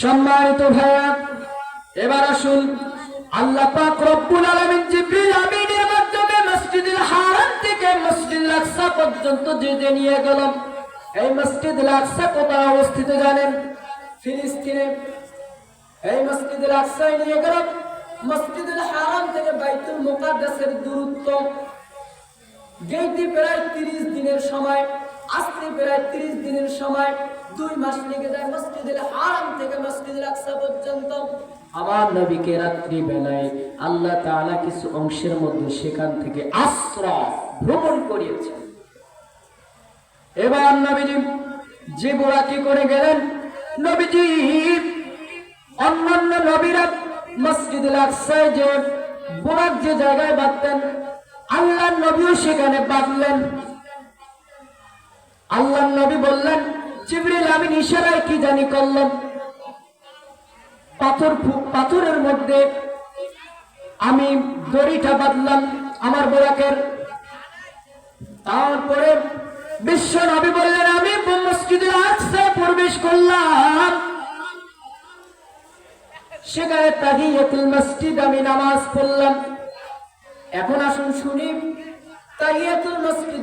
সম্মানিত ভাইয়া, এবার আসুন আল্লাহ পাক রব্বুল আলামিন জিবরিল আমিনের মাধ্যমে মসজিদুল হারাম থেকে মসজিদুল আকসা পর্যন্ত যে যে নিয়ে গেল। এই মসজিদুল আকসা কোথায় অবস্থিত জানেন? ফিলিস্তিনে। এই মসজিদুল আকসায় নিয়ে গেল। মসজিদুল হারাম থেকে বাইতুল মুকাদ্দাসের দূরত্ব। গেইটি প্রায় তিরিশ দিনের সময়। আসতে প্রায় তিরিশ দিনের সময় দুই মাস লেগে যায় মসজিদুল হারাম থেকে মসজিদুল আকসা পর্যন্ত। আমার নবীকে রাত্রি বেলায় আল্লাহ তাআলা কিছু অংশের মধ্যে সেখান থেকে আশ্রয় ভ্রমণ করিয়েছেন। এবার নবীজি যে বুড়া কি করে গেলেন? নবীজি অন্যান্য নবীরা মসজিদুল আকসায় যে বুড়ার যে জায়গায় বাঁধতেন আল্লাহ নবীও সেখানে বাঁধলেন। আল্লাহ নবী বললেন, জিবরিল আমি ইশারায় কি জানি করলাম? পাথর পাথরের মধ্যে আমি দড়িটা বাঁধলাম আমার বোরাকের। তারপরে বিশ্ব নবী বললেন, আমি মসজিদে আকসায় প্রবেশ করলাম? সেখানে তাহিয়াতুল মসজিদ আমি নামাজ পড়লাম। এখন আসুন শুনি, তাহিয়াতুল মসজিদ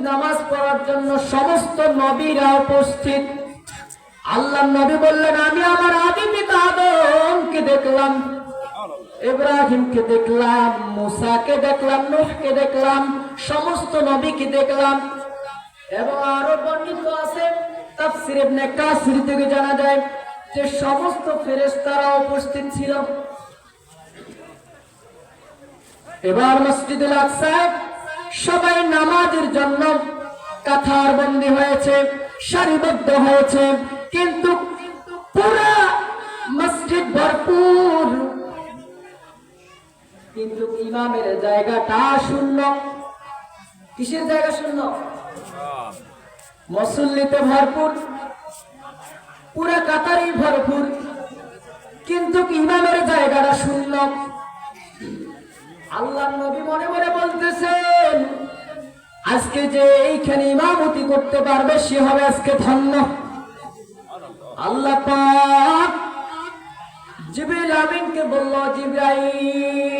নামাজ পড়ার জন্য সমস্ত নবীরা উপস্থিত। আল্লাহ নবী বললেন, আমি আমার আদি পিতা আদমকে দেখলাম, ইব্রাহিমকে দেখলাম, মুসাকে দেখলাম, নূহকে দেখলাম, সমস্ত নবীকে দেখলাম। এবং আরও বর্ণিত আছে, তাফসির ইবনে কাসির থেকে জানা যায় যে সমস্ত ফেরেশতারা উপস্থিত ছিল। এবার মসজিদুল আকসায় সবাই নামাজের জন্য কাথার বন্দি হয়েছে, সারিবদ্ধ হয়েছে, কিন্তু মসজিদ ভরপুর। কিন্তু ইমামের জায়গাটা শূন্য। কিসের জায়গা শূন্য? মুসল্লিতে ভরপুর। পুরা কাতারই ভরপুর। কিন্তু ইমামের জায়গাটা শূন্য। আল্লাহ নবী মনে মনে বলতেছেন আজকে যে এইখানে ইমামতি করতে পারবে, সে হবে আজকে ধন্য। আল্লাহ পাক আমিনকে বলল, জিব্রাইল,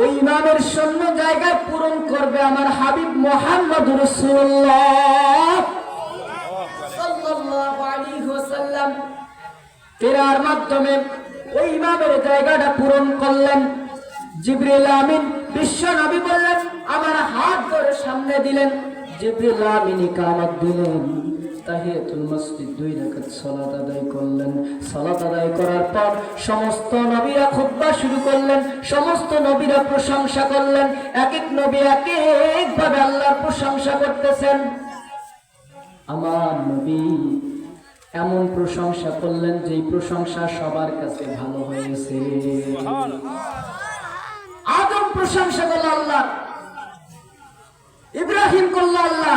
ওই ইমামের শূন্য জায়গায় পূরণ করবে আমার হাবিব মোহাম্মদ রসুল্লাহ মাধ্যমে ওই ইমামের জায়গাটা পূরণ করলেন। জিবরিল আমিন বিশ্ব নবী বললেন, আমার হাত ধরে সামনে দিলেন। নবীরা প্রশংসা করতেছেন। আমার নবী এমন প্রশংসা করলেন যে প্রশংসা সবার কাছে ভালো হয়েছে। প্রশংসা করল আল্লাহ। ইব্রাহিম করল আল্লাহ।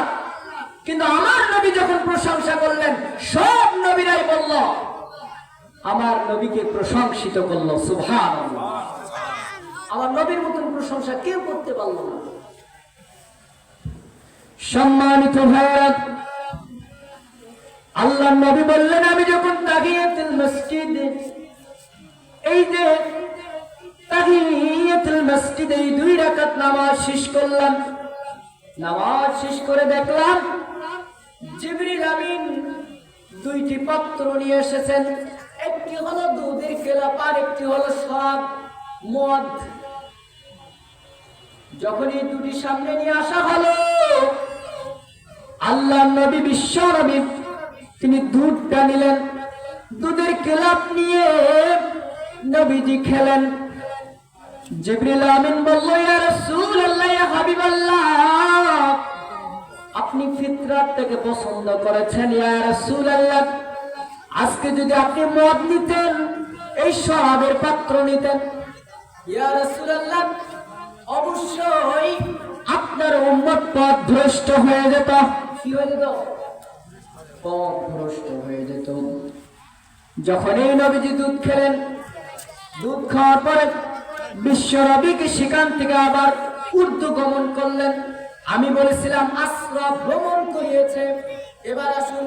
কিন্তু আমার নবী যখন প্রশংসা করলেন, সব নবীরাই বলল, আমার নবীকে প্রশংসিত করল সুভান আমার নবীর মতন প্রশংসা কেউ করতে পারল না। সম্মানিত ভাইরা আল্লাহ নবী বললেন, আমি যখন তাহিয়াতুল মসজিদ, এই যে তাহিয়াতুল মসজিদ, এই দুই রাকাত নামাজ শেষ করলাম। নামাজ শেষ করে দেখলাম জিবরিল আমিন দুইটি পাত্র নিয়ে এসেছেন। একটি হলো দুধের কেলাপ আর একটি হলো সব মদ। যখন এই দুটি সামনে নিয়ে আসা হলো, আল্লাহ নবী বিশ্ব নবী, তিনি দুধটা নিলেন। দুধের কেলাপ নিয়ে নবীজি খেলেন। জিবরিল আমিন বলল, ইয়া রাসূলুল্লাহ, ইয়া হাবিবাল্লাহ, আপনি পছন্দ করেছেন, ইয়া রাসূলুল্লাহ। আজকে যদি আপনি মদ নিতেন, এই সহাবের পাত্র নিতেন, ইয়া রাসূলুল্লাহ, অবশ্যই আপনার উম্মত পথ ভ্রষ্ট হয়ে যেত। কি হয়ে যেত? পথ ভ্রষ্ট হয়ে যেত। যখন এই নবীজি দুধ খেলেন, দুধ খাওয়ার পরে বিশ্ব নবীকে সেখান থেকে আবার উর্দু গমন করলেন। আমি বলেছিলাম আশ্রয় ভ্রমণ করিয়েছে। এবার আসুন